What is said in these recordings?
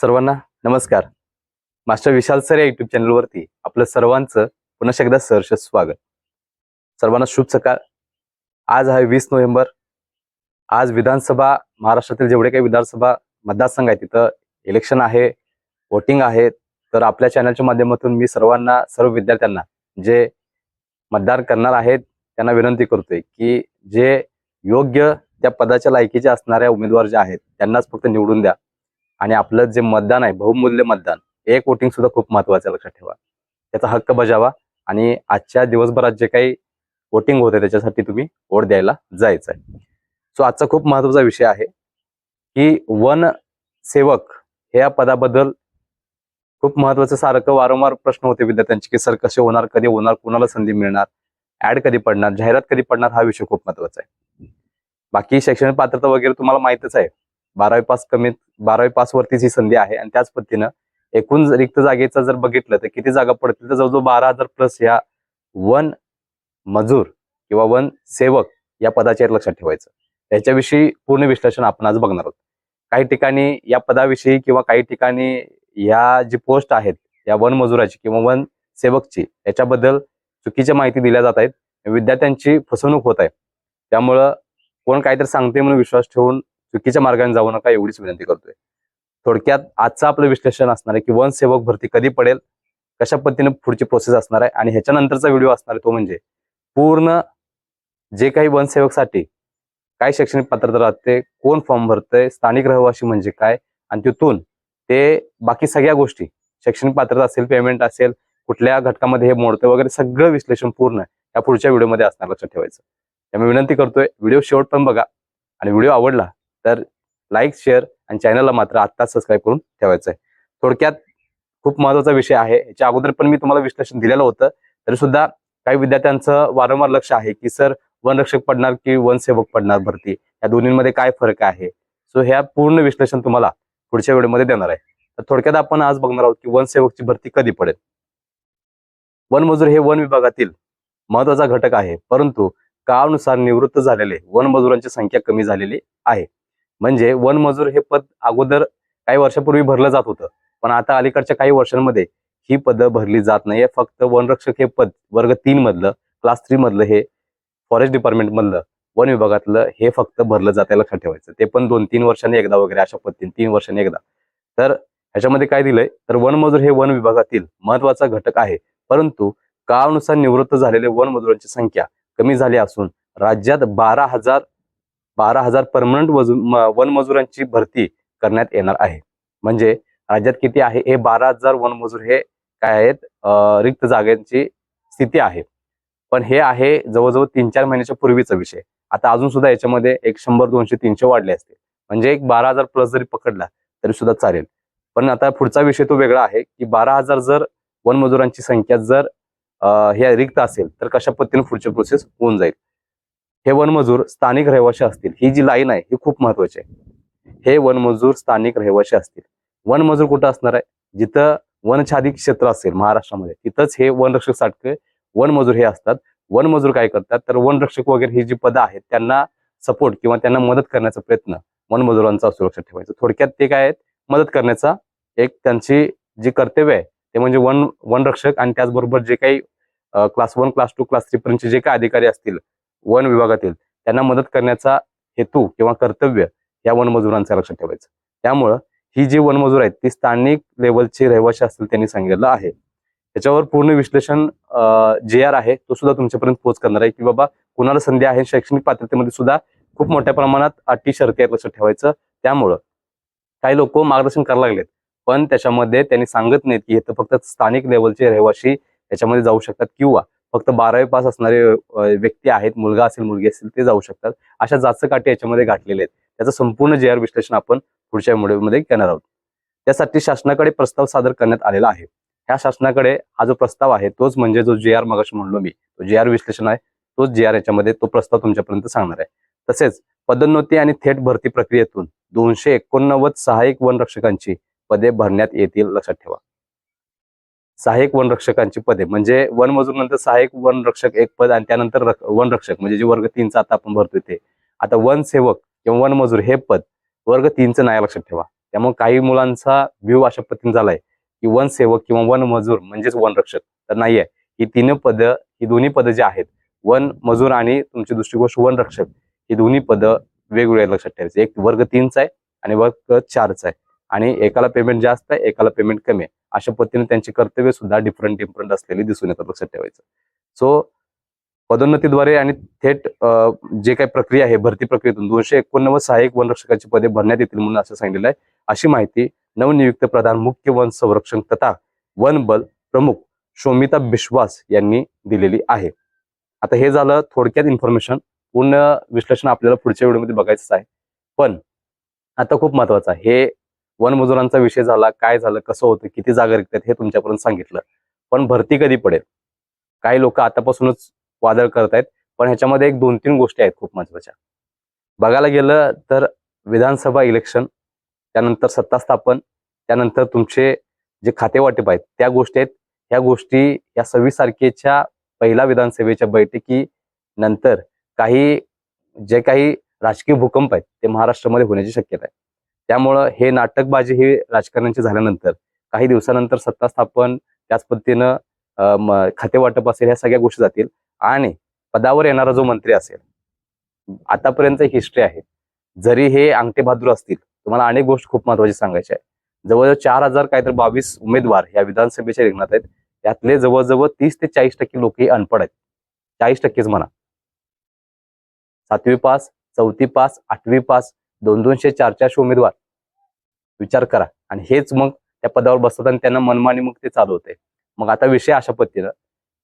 सर्वांना नमस्कार. Master Vishal sir या युट्यूब चॅनलवरती आपलं सर्वांचं पुन्हा एकदा सहर्ष स्वागत. सर्वांना शुभ सकाळ. आज आहे वीस नोव्हेंबर. आज विधानसभा महाराष्ट्रातील जेवढे काही विधानसभा मतदारसंघ आहेत तिथं इलेक्शन आहे वोटिंग आहे तर आपल्या चॅनलच्या माध्यमातून मी सर्वांना सर्व विद्यार्थ्यांना जे मतदान करणार आहेत त्यांना विनंती करतोय की जे योग्य त्या पदाच्या लायकीचे असणाऱ्या उमेदवार जे आहेत त्यांनाच फक्त निवडून द्या. आणि आपलं जे मतदान आहे बहुमूल्य मतदान एक वोटिंग सुद्धा खूप महत्वाचं आहे, लक्षात ठेवा. त्याचा हक्क बजावा आणि आजच्या दिवसभरात जे काही वोटिंग होते त्याच्यासाठी तुम्ही वोट द्यायला जायचं आहे सो आजचा खूप महत्त्वाचा विषय आहे की वन सेवक हे या पदाबद्दल खूप महत्वाचं सारखं वारंवार प्रश्न होते विद्यार्थ्यांचे की सर कसे होणार कधी होणार कुणाला संधी मिळणार ऍड कधी पडणार जाहिरात कधी पडणार हा विषय खूप महत्त्वाचा आहे. बाकी शैक्षणिक पात्रता वगैरे तुम्हाला माहितच आहे. बारावी पास कमीत बारावी पास वरतीच ही संधी आहे. आणि त्याच पद्धतीनं एकूण रिक्त जागेचं जर बघितलं तर किती जागा पडतील? तर जवळजवळ बारा हजार प्लस या वन मजूर किंवा वन सेवक या पदाच्या लक्षात ठेवायचं. त्याच्याविषयी पूर्ण विश्लेषण आपण आज बघणार आहोत. काही ठिकाणी या पदाविषयी किंवा काही ठिकाणी या जी पोस्ट आहेत या वन मजुराची किंवा वन सेवकची याच्याबद्दल चुकीच्या माहिती दिल्या जात आहेत. विद्यार्थ्यांची फसवणूक होत आहे. त्यामुळं कोण काहीतरी सांगते म्हणून विश्वास ठेवून चुकीच्या मार्गाने जाऊ नका एवढीच विनंती करतोय. थोडक्यात आजचं आपलं विश्लेषण असणार आहे की वन सेवक भरती कधी पडेल कशा पद्धतीने पुढची प्रोसेस असणार आहे आणि ह्याच्यानंतरचा व्हिडिओ असणार आहे तो म्हणजे पूर्ण जे काही वनसेवकसाठी काय शैक्षणिक पात्रता राहते कोण फॉर्म भरतंय स्थानिक रहिवासी म्हणजे काय आणि तिथून ते बाकी सगळ्या गोष्टी शैक्षणिक पात्रता असेल पेमेंट असेल कुठल्या घटकामध्ये हे मोडते वगैरे सगळं विश्लेषण पूर्ण या पुढच्या व्हिडिओमध्ये असणार लक्षात ठेवायचं. त्यामुळे विनंती करतोय व्हिडिओ शेवट पण बघा आणि व्हिडिओ आवडला तर लाईक शेअर आणि चॅनलला मात्र आत्ताच सबस्क्राईब करून ठेवायचं आहे थोडक्यात खूप महत्त्वाचा विषय आहे. याच्या अगोदर पण मी तुम्हाला विश्लेषण दिलेलं होतं. तरी सुद्धा काही विद्यार्थ्यांचं वारंवार लक्ष आहे की सर वनरक्षक पडणार की वनसेवक पडणार भरती? या दोन्हीमध्ये काय फरक आहे? सो ह्या पूर्ण विश्लेषण तुम्हाला पुढच्या व्हिडिओमध्ये देणार आहे. तर थोडक्यात आपण आज बघणार आहोत की वनसेवकची भरती कधी पडेल? वनमजूर हे वन विभागातील महत्त्वाचा घटक आहे. परंतु काळानुसार निवृत्त झालेले वनमजुरांची संख्या कमी झालेली आहे. म्हणजे वनमजूर हे पद अगोदर काही वर्षापूर्वी भरलं जात होतं. पण आता अलीकडच्या काही वर्षांमध्ये ही पदं भरली जात नाहीये. फक्त वनरक्षक हे पद वर्ग तीन मधलं क्लास थ्री मधलं हे फॉरेस्ट डिपार्टमेंट मधलं वन विभागातलं हे फक्त भरलं जात लक्षात ठेवायचं. ते पण दोन तीन वर्षांनी एकदा वगैरे अशा पद्धतीने तीन वर्षांनी एकदा. तर ह्याच्यामध्ये काय दिलंय? तर वनमजूर हे वन विभागातील महत्त्वाचा घटक आहे. परंतु काळानुसार निवृत्त झालेले वनमजुरांची संख्या कमी झाली असून राज्यात बारा हजार बारा हजार परमनंट वनमजुरांची भरती करण्यात येणार आहे. म्हणजे राज्यात किती आहे? हे बारा हजार वनमजूर हे काय आहेत? रिक्त जागांची स्थिती आहे. पण हे आहे जवळजवळ तीन चार महिन्याच्या पूर्वीचा विषय. आता अजून सुद्धा याच्यामध्ये एक शंभर दोनशे तीनशे वाढले असते म्हणजे एक बारा हजार प्लस जरी पकडला तरी सुद्धा चालेल. पण आता पुढचा विषय तो वेगळा आहे की बारा हजार जर वनमजुरांची संख्या जर हे रिक्त असेल तर कशा पद्धतीने पुढची प्रोसेस होऊन जाईल? हे वनमजूर स्थानिक रहिवासी असतील. ही जी लाईन आहे ही खूप महत्वाची आहे. हे वनमजूर स्थानिक रहिवासी असतील. वनमजूर कुठं असणार आहे? जिथं वनछादी क्षेत्र असेल महाराष्ट्रामध्ये तिथंच हे वनरक्षक साठके वनमजूर हे असतात. वनमजूर काय करतात? तर वनरक्षक वगैरे ही जी पदं आहेत त्यांना सपोर्ट किंवा त्यांना मदत करण्याचा प्रयत्न वनमजुरांचा सुरक्षित ठेवायचा ठेवायचं. थोडक्यात ते काय आहेत? मदत करण्याचा एक त्यांची जी कर्तव्य आहे ते म्हणजे वन वनरक्षक आणि त्याचबरोबर जे काही class one class two class three पर्यंतचे जे काही अधिकारी असतील वन विभागातील त्यांना मदत करण्याचा हेतू किंवा कर्तव्य या वनमजुरांचा लक्षात ठेवायचं. त्यामुळं ही जी वनमजूर आहेत ती स्थानिक लेवलचे रहिवासी असतील त्यांनी सांगितलं आहे. त्याच्यावर पूर्ण विश्लेषण जे आर आहे तो सुद्धा तुमच्यापर्यंत पोहोच करणार आहे की बाबा कुणाला संधी आहे शैक्षणिक पात्रतेमध्ये सुद्धा खूप मोठ्या प्रमाणात अटी शर्ती आहेत लक्षात ठेवायचं. त्यामुळं काही लोक मार्गदर्शन करायला लागलेत पण त्याच्यामध्ये त्यांनी सांगत नाहीत की इथं फक्त स्थानिक लेवलचे रहिवासी याच्यामध्ये जाऊ शकतात किंवा फक्त बारावी पास असणारे व्यक्ती आहेत मुलगा असेल मुलगी असेल ते जाऊ शकतात. अशा जाचकाठी याच्यामध्ये गाठलेले आहेत. त्याचं संपूर्ण जे आर विश्लेषण आपण पुढच्या व्हिडिओमध्ये करणार आहोत. त्यासाठी शासनाकडे प्रस्ताव सादर करण्यात आलेला आहे. ह्या शासनाकडे हा जो प्रस्ताव आहे तोच म्हणजे जो जे आर मगाशी म्हणलो मी तो जे आर विश्लेषण आहे तोच जे आर याच्यामध्ये तो प्रस्ताव तुमच्यापर्यंत सांगणार आहे. तसेच पदोन्नती आणि थेट भरती प्रक्रियेतून दोनशे एकोणनव्वद सहाय्यक वनरक्षकांची पदे भरण्यात येतील लक्षात ठेवा. सहाय्यक वनरक्षकांची पदे. म्हणजे वनमजूर नंतर सहाय्यक वनरक्षक एक पद आणि त्यानंतर रक- वनरक्षक. म्हणजे जे वर्ग तीनचा आता आपण भरतोय ते. आता वनसेवक किंवा वनमजूर हे पद वर्ग तीनचं नाही लक्षात ठेवा. त्यामुळे काही मुलांचा व्ह्यू अशा पद्धतीने झालाय की वनसेवक किंवा वन मजूर म्हणजेच वनरक्षक तर नाहीये. ही तीन पद ही दोन्ही पदं जी आहेत वन मजूर आणि तुमची दुसरी गोष्ट वनरक्षक ही दोन्ही पदं वेगवेगळ्या लक्षात ठेवायचे. एक वर्ग तीनचा आहे आणि वर्ग चारचा आहे. आणि एकाला पेमेंट जास्त आहे एकाला पेमेंट कमी आहे. अशा पद्धतीने त्यांची कर्तव्य सुद्धा डिफरंट डिफरंट असलेली दिसून येतात लक्षात ठेवायचं. सो पदोन्नतीद्वारे आणि थेट जे काही प्रक्रिया आहे भरती प्रक्रियेतून दोनशे एकोणनव्वद सहाय्यक वनरक्षकाची पदे भरण्यात येतील म्हणून असं सांगितलेलं आहे. अशी माहिती नवनियुक्त प्रधान मुख्य वन संरक्षण तथा वन बल प्रमुख शोमिता बिश्वास यांनी दिलेली आहे. आता हे झालं थोडक्यात इन्फॉर्मेशन पूर्ण विश्लेषण आपल्याला पुढच्या व्हिडिओमध्ये बघायचं आहे. पण आता खूप महत्वाचं आहे. हे वन मजुरांचा विषय झाला काय झालं कसं होतं किती जागा रिक्त हे तुमच्यापर्यंत सांगितलं. पण भरती कधी पडेल? काही लोक आतापासूनच वादळ करत आहेत पण ह्याच्यामध्ये एक दोन तीन गोष्टी आहेत खूप महत्त्वाच्या बघायला गेलं तर विधानसभा इलेक्शन त्यानंतर सत्ता स्थापन त्यानंतर तुमचे जे खातेवाटप आहेत त्या गोष्टी आहेत. ह्या गोष्टी या सव्वीस तारखेच्या पहिल्या विधानसभेच्या बैठकी नंतर काही जे काही राजकीय भूकंप आहेत ते महाराष्ट्रामध्ये होण्याची शक्यता आहे. त्यामुळं हे नाटकबाजी हे राजकारण्यांची झाल्यानंतर काही दिवसानंतर सत्ता स्थापन त्याच पद्धतीनं खाते वाटप असेल ह्या सगळ्या गोष्टी जातील. आणि पदावर येणारा जो मंत्री असेल आतापर्यंत हिस्ट्री आहे. जरी हे अंगठे बहादूर असतील तुम्हाला अनेक गोष्ट खूप महत्वाची सांगायची आहे. जवळजवळ चार हजार काहीतरी बावीस उमेदवार या विधानसभेच्या रिंगणात आहेत. त्यातले जवळजवळ तीस ते चाळीस टक्के लोक हे अनपड आहेत. चाळीस टक्केच म्हणा. सातवी पास चौथी पास आठवी पास दोन दोनशे चार चारशे उमेदवार. विचार करा. आणि हेच मग त्या पदावर बसतात आणि त्यांना मनमानी मग ते चालू होते मग आता विषय अशा पद्धतीनं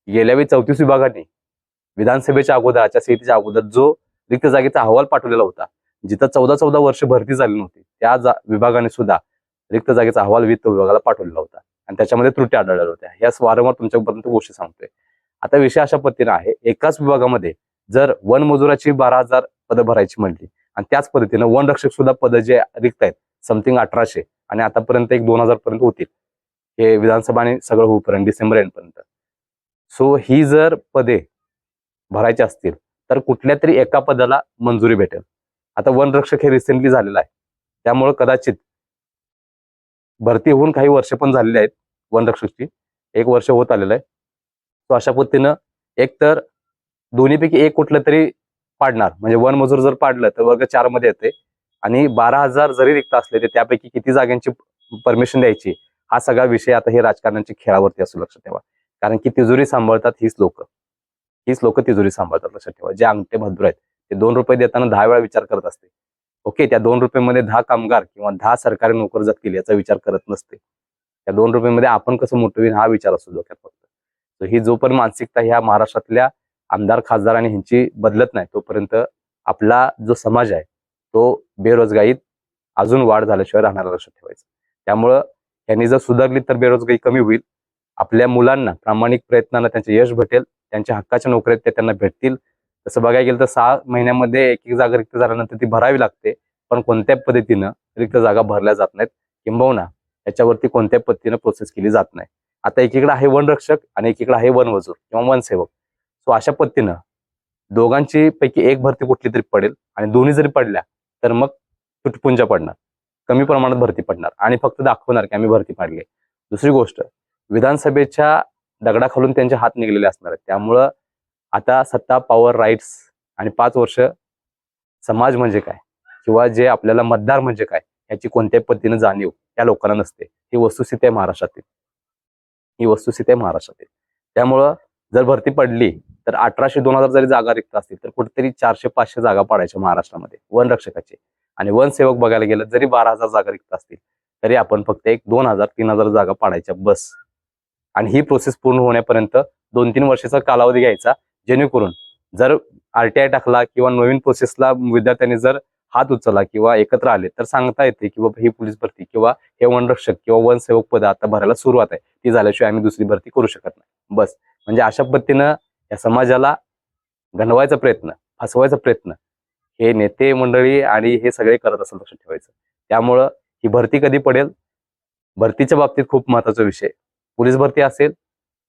गेल्या वेळी चौतीस विभागाने विधानसभेच्या अगोदर सीटीच्या अगोदर जो रिक्त जागेचा अहवाल पाठवलेला होता जिथं चौदा चौदा वर्ष भरती झाली नव्हती त्या विभागाने सुद्धा रिक्त जागेचा अहवाल वित्त विभागाला पाठवलेला होता. आणि त्याच्यामध्ये त्रुटी आढळल्या होत्या. या वारंवार तुमच्यापर्यंत गोष्टी सांगतोय. आता विषय अशा पद्धतीनं आहे एकाच विभागामध्ये जर वन मजुराची बारा हजार पदं भरायची म्हणली आणि त्याच पद्धतीनं वन रक्षक सुद्धा पदं जे रिक्त आहेत समथिंग अठराशे आणि आतापर्यंत एक दोन हजार पर्यंत होतील. हे विधानसभा आणि सगळं होईपर्यंत डिसेंबर एंड पर्यंत. सो ही जर पदे भरायची असतील तर कुठल्या तरी एका पदाला मंजुरी भेटेल. आता वन रक्षक हे रिसेंटली झालेलं आहे. त्यामुळं कदाचित भरती होऊन काही वर्ष पण झालेली आहेत वन रक्षकची. एक वर्ष होत आलेलं आहे. सो अशा पद्धतीनं एक तर दोन्हीपैकी एक कुठलं तरी पाडणार. म्हणजे वन मजूर जर पाडलं तर वर्ग चारमध्ये येते. आणि बारा हजार जरी रिक्त असले तर त्यापैकी किती जागांची परमिशन द्यायची? हा सगळा विषय आता हे राजकारणाच्या खेळावरती असू लक्षात ठेवा. कारण की तिजोरी सांभाळतात हीच लोक. हीच लोक तिजोरी सांभाळतात लक्षात ठेवा. जे अंगठे भद्र आहेत ते दोन रुपये देताना दहा वेळा विचार करत असते. ओके त्या दोन रुपयामध्ये दहा कामगार किंवा दहा सरकारी नोकर जगतील याचा विचार करत नसते. त्या दोन रुपयामध्ये आपण कसं मोठं होईल हा विचार असतो डोक्यात फक्त. So ही जोपर्यंत मानसिकता ह्या महाराष्ट्रातल्या आमदार खासदार आणि ह्यांची बदलत नाही. तोपर्यंत आपला जो समाज आहे तो बेरोजगारीत अजून वाढ झाल्याशिवाय राहणार लक्षात ठेवायचं. त्यामुळं यांनी जर सुधारली तर बेरोजगारी कमी होईल. आपल्या मुलांना प्रामाणिक प्रयत्नांना त्यांचे यश भेटेल. त्यांच्या हक्काच्या नोकऱ्या ते त्यांना भेटतील. तसं बघायला गेलं तर सहा महिन्यामध्ये एक एक जागा रिक्त झाल्यानंतर ती भरावी लागते. पण कोणत्या पद्धतीनं रिक्त जागा भरल्या जात नाहीत किंबहुना याच्यावरती कोणत्या पद्धतीनं प्रोसेस केली जात नाही. आता एकीकडे आहे वनरक्षक आणि एकीकडे आहे वनमजूर किंवा वनसेवक. सो अशा पद्धतीनं दोघांची पैकी एक भरती कुठली तरी पडेल आणि दोन्ही जरी पडल्या तर मग तुटपुंजा पडणार. कमी प्रमाणात भरती पडणार आणि फक्त दाखवणार की आम्ही भरती पाडली दुसरी गोष्ट विधानसभेच्या दगडाखालून त्यांचे हात निघलेले असणार आहेत. त्यामुळं आता सत्ता पॉवर राईट्स आणि पाच वर्ष समाज म्हणजे काय? किंवा जे आपल्याला मतदार म्हणजे काय? याची कोणत्याही पद्धतीनं जाणीव या लोकांना नसते. ही वस्तुस्थिती आहे महाराष्ट्रातील. ही वस्तुस्थिती आहे महाराष्ट्रातील. त्यामुळं जर भरती पडली तर अठराशे दोन हजार जरी जागा रिक्त असतील तर कुठेतरी चारशे पाचशे जागा पाडायच्या महाराष्ट्रामध्ये वनरक्षकाचे आणि वनसेवक बघायला गेलं जरी बारा हजार जागा रिक्त असतील तरी आपण फक्त एक दोन हजार तीन हजार जागा पाडायच्या बस. आणि ही प्रोसेस पूर्ण होण्यापर्यंत दोन तीन वर्षाचा कालावधी घ्यायचा जेणेकरून जर आरटीआय टाकला किंवा नवीन प्रोसेसला विद्यार्थ्यांनी जर हात उचलला किंवा एकत्र आले तर सांगता येते की बाबा ही पोलीस भरती किंवा हे वनरक्षक किंवा वनसेवक पद आता भरायला सुरुवात आहे. ती झाल्याशिवाय आम्ही दुसरी भरती करू शकत नाही. बस. म्हणजे अशा पद्धतीनं या समाजाला गणवायचा प्रयत्न फसवायचा प्रयत्न हे नेते मंडळी आणि हे सगळे करत असं लक्षात ठेवायचं. त्यामुळं ही भरती कधी पडेल? भरतीच्या बाबतीत खूप महत्त्वाचा विषय. पोलीस भरती असेल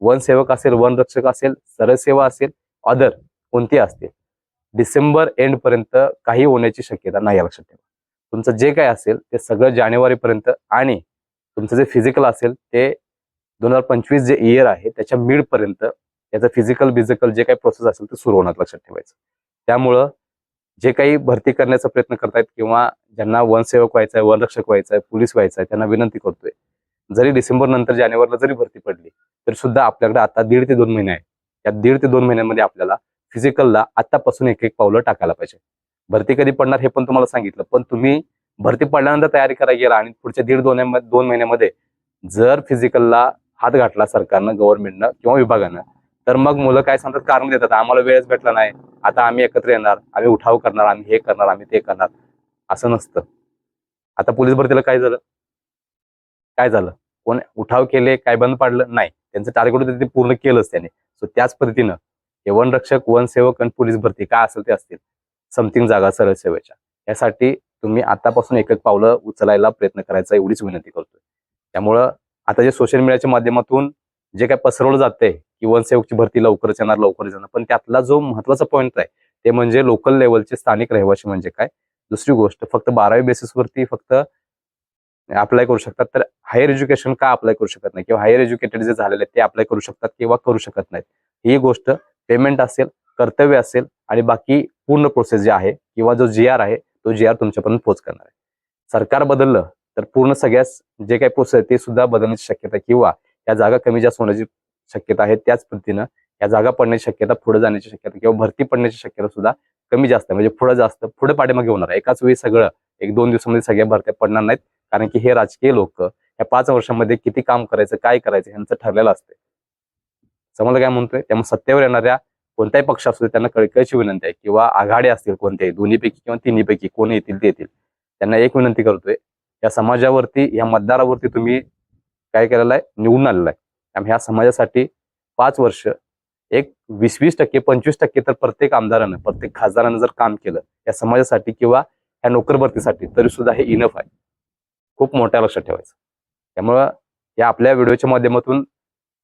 वन सेवक असेल वन रक्षक असेल सरसेवा असेल अदर कोणती असतील. डिसेंबर एंड पर्यंत काही होण्याची शक्यता नाही आहे लक्षात ठेवा. तुमचं जे काय असेल ते सगळं जानेवारीपर्यंत आणि तुमचं जे फिजिकल असेल ते दोन हजार पंचवीस जे इयर आहे त्याच्या मिड पर्यंत याचं फिजिकल बिजिकल जे काही प्रोसेस असेल ते सुरू होणार लक्षात ठेवायचं. त्यामुळं जे काही भरती करण्याचा प्रयत्न करतायत किंवा ज्यांना वनसेवक व्हायचा आहे वनरक्षक व्हायचा आहे पोलीस व्हायचा आहे त्यांना विनंती करतोय जरी डिसेंबर नंतर जानेवारीला जरी भरती पडली तरी सुद्धा आपल्याकडे आता दीड ते दोन महिने आहे या दीड ते दोन महिन्यांमध्ये आपल्याला फिजिकलला आतापासून एक एक पावलं टाकायला पाहिजे. भरती कधी पडणार हे पण तुम्हाला सांगितलं पण तुम्ही भरती पडल्यानंतर तयारी करायला गेला आणि पुढच्या दीड दोन दोन महिन्यामध्ये जर फिजिकलला हात घातला सरकारनं गव्हर्नमेंटनं किंवा विभागानं तर मग मुलं काय सांगतात? कारण देतात आम्हाला वेळच भेटला नाही. आता आम्ही एकत्र येणार. आम्ही उठाव करणार. आम्ही हे करणार. आम्ही ते करणार. असं नसतं. आता पोलीस भरतीला काय झालं? काय झालं? कोण उठाव केले काय बंद पाडलं? नाही. त्यांचं टार्गेट होतं ते पूर्ण केलंच त्याने. सो त्याच पद्धतीनं हे वनरक्षक वनसेवक आणि पोलीस भरती काय असेल ते असतील. समथिंग जागा सरळ सेवेच्या. यासाठी तुम्ही आतापासून एक एक पावलं उचलायला प्रयत्न करायचा. एवढीच विनंती करतोय. त्यामुळं आता जे सोशल मीडियाच्या माध्यमातून जे काय पसरवलं जातंय की वनसेवकची भरती लवकरच येणार लवकरच येणार. पण त्यातला जो महत्त्वाचा पॉईंट आहे ते म्हणजे लोकल लेवलचे स्थानिक रहिवासी म्हणजे काय? दुसरी गोष्ट फक्त बारावी बेसिसवरती फक्त अप्लाय करू शकतात तर हायर एज्युकेशन का अप्लाय करू शकत नाही? किंवा हायर एज्युकेटेड जे झालेले आहेत ते अप्लाय करू शकतात किंवा करू शकत नाहीत? ही गोष्ट पेमेंट असेल कर्तव्य असेल आणि बाकी पूर्ण प्रोसेस जे आहे किंवा जो जी आर आहे तो जी आर तुमच्यापर्यंत पोहोच करणार आहे. सरकार बदललं तर पूर्ण सगळ्याच जे काही प्रोसेस आहे ते सुद्धा बदलण्याची शक्यता आहे. किंवा या जागा कमी जास्त होण्याची शक्यता आहे. त्याच पद्धतीनं या जागा पडण्याची शक्यता पुढे जाण्याची शक्यता किंवा भरती पडण्याची शक्यता सुद्धा कमी जास्त म्हणजे पुढे जास्त पुढे पाठीमागे होणार आहे. एकाच वेळी सगळं एक दोन दिवसामध्ये सगळ्या भरत्या पडणार नाहीत. कारण की हे राजकीय लोक या पाच वर्षामध्ये किती काम करायचं काय करायचं यांचं ठरलेलं असते समजलं काय म्हणतोय? त्यामुळे सत्तेवर येणाऱ्या कोणत्याही पक्ष असू दे त्यांना कळकळीची विनंती आहे किंवा आघाडी असतील कोणत्याही दोन्हीपैकी किंवा तिन्हीपैकी कोण येतील ते येतील. त्यांना एक विनंती करतोय या समाजावरती या मतदारावरती तुम्ही काय केलेला आहे निवडून आलेला आहे त्यामुळे ह्या समाजासाठी पाच वर्ष एक वीस वीस टक्के पंचवीस टक्के तर प्रत्येक आमदारानं प्रत्येक खासदारानं जर काम केलं या समाजासाठी किंवा या नोकर भरतीसाठी तरी सुद्धा हे इनफ आहे. खूप मोठ्या लक्षात ठेवायचं. त्यामुळं या आपल्या व्हिडिओच्या माध्यमातून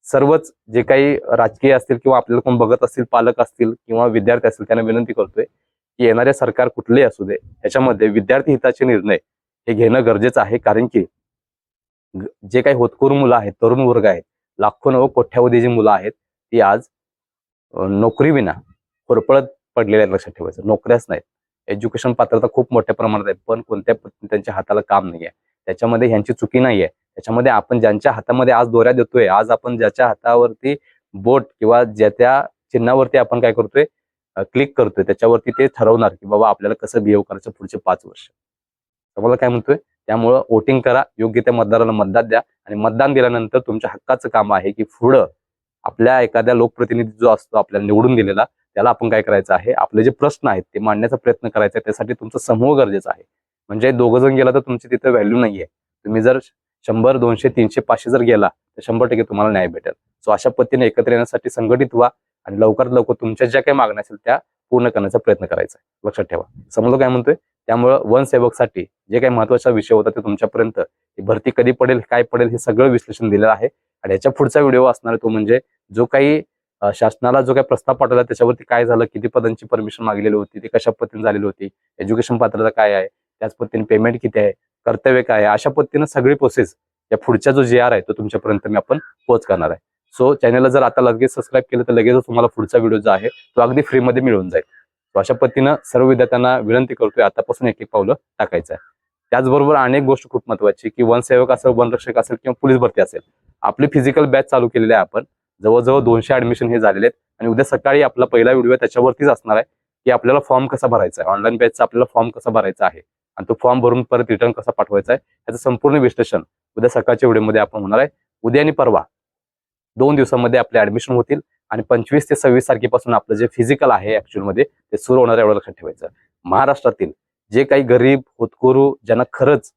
सर्वच जे काही राजकीय असतील किंवा आपल्याला कोण बघत असतील पालक असतील किंवा विद्यार्थी असतील त्यांना विनंती करतोय की येणारे सरकार कुठलेही असू दे याच्यामध्ये विद्यार्थी हिताचे निर्णय हे घेणं गरजेचं आहे. कारण की जे काही होतकरू मुलं आहेत तरुण वर्ग आहेत लाखो नव कोट्यावधी जी मुलं आहेत ती आज नोकरीविना होरपळत पडलेल्या आहेत लक्षात ठेवायचं. नोकऱ्याच नाहीत. एज्युकेशन पात्रता खूप मोठ्या प्रमाणात आहे पण कोणत्या पद्धतीने त्यांच्या हाताला काम नाही आहे त्याच्यामध्ये ह्यांची चुकी नाही आहे त्याच्यामध्ये आपण ज्यांच्या हातामध्ये आज दोऱ्या देतोय आज आपण ज्याच्या हातावरती बोट किंवा ज्या त्या चिन्हावरती आपण काय करतोय क्लिक करतोय त्याच्यावरती ते ठरवणार की बाबा आपल्याला कसं बिहेव करायचं पुढचे पाच वर्ष. तुम्हाला काय म्हणतोय? त्यामुळं वोटिंग करा. योग्य त्या मतदाराला मतदान द्या. आणि मतदान दिल्यानंतर तुमच्या हक्काचं काम आहे की पुढं आपल्या एखाद्या लोकप्रतिनिधी जो असतो आपल्याला निवडून दिलेला त्याला आपण काय करायचं आहे? आपले जे प्रश्न आहेत ते मांडण्याचा प्रयत्न करायचा आहे. त्यासाठी तुमचा समूह गरजेचा आहे. म्हणजे दोघं जण गेला तर तुमची तिथे व्हॅल्यू नाहीये. तुम्ही जर शंभर दोनशे तीनशे पाचशे जर गेला तर शंभर टक्के तुम्हाला न्याय भेटेल. सो अशा पद्धतीने एकत्र येण्यासाठी संघटित व्हा आणि लवकरात लवकर तुमच्या ज्या काही मागण्या असेल त्या पूर्ण करण्याचा प्रयत्न करायचा आहे. लक्षात ठेवा. समजलं काय म्हणतोय? त्यामुळं वनसेवकसाठी जे काही महत्त्वाचा विषय होता ते तुमच्यापर्यंत भरती कधी पडेल काय पडेल हे सगळं विश्लेषण दिलेलं आहे. आणि याच्या पुढचा व्हिडिओ असणार तो म्हणजे जो काही शासनाला जो काही प्रस्ताव पाठवला त्याच्यावरती काय झालं किती पदांची परमिशन मागलेली होती ती कशा पद्धतीने झालेली होती एज्युकेशन पात्रता काय आहे त्याच पद्धतीने पेमेंट किती आहे कर्तव्य काय आहे अशा पद्धतीनं सगळी प्रोसेस या पुढचा जो जे आर आहे तो तुमच्यापर्यंत मी आपण पोहोच करणार आहे. सो चॅनलला जर आता लगेच सबस्क्राईब केलं तर लगेच तुम्हाला पुढचा व्हिडिओ जो आहे तो अगदी फ्रीमध्ये मिळून जाईल. अशा पद्धतीनं सर्व विद्यार्थ्यांना विनंती करतोय आतापासून एक एक पावलं टाकायचं आहे. त्याचबरोबर अनेक गोष्ट खूप महत्वाची की वनसेवक असेल वनरक्षक असेल किंवा पोलीस भरती असेल आपली फिजिकल बॅच चालू केलेली आहे आपण. जवळजवळ दोनशे ऍडमिशन हे झालेले आहेत आणि उद्या सकाळी आपला पहिला व्हिडिओ त्याच्यावरतीच असणार आहे की आपल्याला फॉर्म कसा भरायचा आहे. ऑनलाईन बॅचचा आपल्याला फॉर्म कसा भरायचा आहे आणि तो फॉर्म भरून परत रिटर्न कसा पाठवायचा आहे याचं संपूर्ण विश्लेषण उद्या सकाळच्या व्हिडिओमध्ये आपण होणार आहे. उद्या आणि परवा दोन दिवसामध्ये आपले ऍडमिशन होतील आणि पंचवीस ते सव्वीस तारखेपासून आपलं जे फिजिकल आहे ऍक्च्युअलमध्ये ते सुरू होणार एवढं लक्षात ठेवायचं. महाराष्ट्रातील जे काही गरीब होतकरू ज्यांना खरंच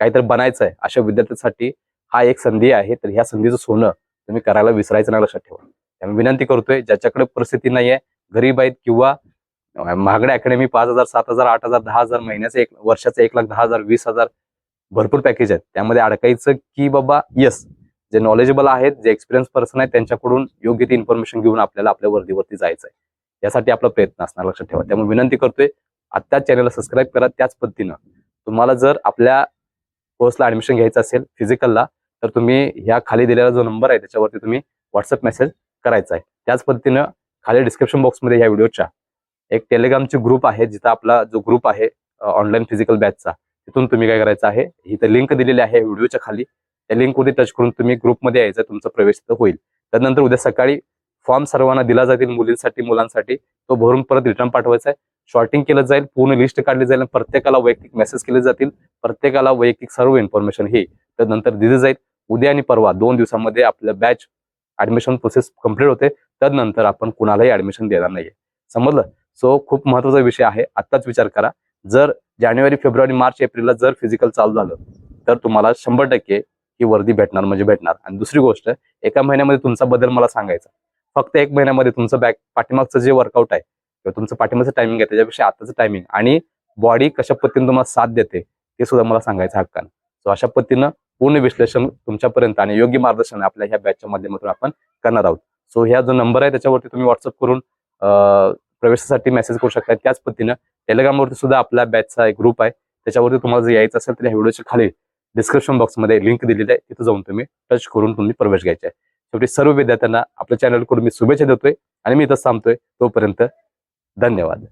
काहीतरी बनायचं आहे अशा विद्यार्थ्यांसाठी हा एक संधी आहे. तर ह्या संधीचं सोनं तुम्ही करायला विसरायचं नाही लक्षात ठेवा. त्यामुळे विनंती करतोय ज्याच्याकडे परिस्थिती नाही आहे गरीब आहेत किंवा महागड्या अकॅडमी पाच हजार सात हजार आठ हजार दहा हजार महिन्याचे एक वर्षाचे एक लाख दहा हजार वीस हजार भरपूर पॅकेज आहेत. त्यामध्ये अडकायचं की बाबा यस जे नॉलेजेबल आहेत जे एक्सपिरियन्स पर्सन आहेत त्यांच्याकडून योग्य ती इन्फॉर्मेशन घेऊन आपल्याला आपल्या वर्दीवरती जायचं आहे यासाठी आपला प्रयत्न असणार लक्षात ठेवा. त्यामुळे विनंती करतोय आत्ताच चॅनलला सबस्क्राईब करा त्याच पद्धतीनं. तुम्हाला जर आपल्या कोर्सला ऍडमिशन घ्यायचं असेल फिजिकलला तर तुम्ही ह्या खाली दिलेला जो नंबर आहे त्याच्यावरती तुम्ही व्हॉट्सअप मेसेज करायचा आहे त्याच पद्धतीनं खाली डिस्क्रिप्शन बॉक्समध्ये या व्हिडिओच्या एक टेलिग्रामची ग्रुप आहे जिथं आपला जो ग्रुप आहे ऑनलाईन फिजिकल बॅचचा तिथून तुम्ही काय करायचं आहे इथं लिंक दिलेली आहे व्हिडिओच्या खाली. त्या लिंकवरती टच करून तुम्ही ग्रुपमध्ये यायचं तुमचा प्रवेश तिथं होईल. त्यानंतर उद्या सकाळी फॉर्म सर्वांना दिला जातील मुलींसाठी मुलांसाठी. तो भरून परत रिटर्न पाठवायचा आहे. शॉर्टिंग केलं जाईल पूर्ण लिस्ट काढली जाईल प्रत्येकाला वैयक्तिक मेसेज केले जातील. प्रत्येकाला वैयक्तिक सर्व इन्फॉर्मेशन ही त्यानंतर दिली जाईल. उद्या आणि परवा दोन दिवसामध्ये आपलं बॅच ऍडमिशन प्रोसेस कंप्लीट होते. त्यानंतर आपण कुणालाही ऍडमिशन देणार नाहीये. समजलं? सो खूप महत्त्वाचा विषय आहे. आत्ताच विचार करा. जर जानेवारी फेब्रुवारी मार्च एप्रिलला जर फिजिकल चालू झालं तर तुम्हाला शंभर टक्के ही वर्दी भेटणार म्हणजे भेटणार. आणि दुसरी गोष्ट एका महिन्यामध्ये तुमचा बदल मला सांगायचा. फक्त एक महिन्यामध्ये तुमचं बॅक पाठीमागचं जे वर्कआउट आहे किंवा तुमचं पाठीमागचं टायमिंग आहे त्याच्यापेक्षा आताचं टायमिंग आणि बॉडी कशा पद्धतीने तुम्हाला साथ देते ते सुद्धा मला सांगायचं हक्कानं. सो अशा पद्धतीनं पूर्ण विश्लेषण तुमच्यापर्यंत आणि योग्य मार्गदर्शन आपल्या ह्या बॅचच्या माध्यमातून आपण करणार आहोत. सो ह्या जो नंबर आहे त्याच्यावरती तुम्ही व्हॉट्सअप करून प्रवेशासाठी मेसेज करू शकता. त्याच पद्धतीनं टेलिग्रामवरती सुद्धा आपल्या बॅचचा एक ग्रुप आहे. त्याच्यावरती तुम्हाला जर यायचं असेल तर ह्या व्हिडिओच्या खाली डिस्क्रिप्शन बॉक्समध्ये लिंक दिलेली आहे तिथं जाऊन तुम्ही टच करून तुम्ही प्रवेश घ्यायचा आहे. शेवटी सर्व विद्यार्थ्यांना आपल्या चॅनलकडून मी शुभेच्छा देतोय आणि मी इथं थांबतोय. तोपर्यंत धन्यवाद.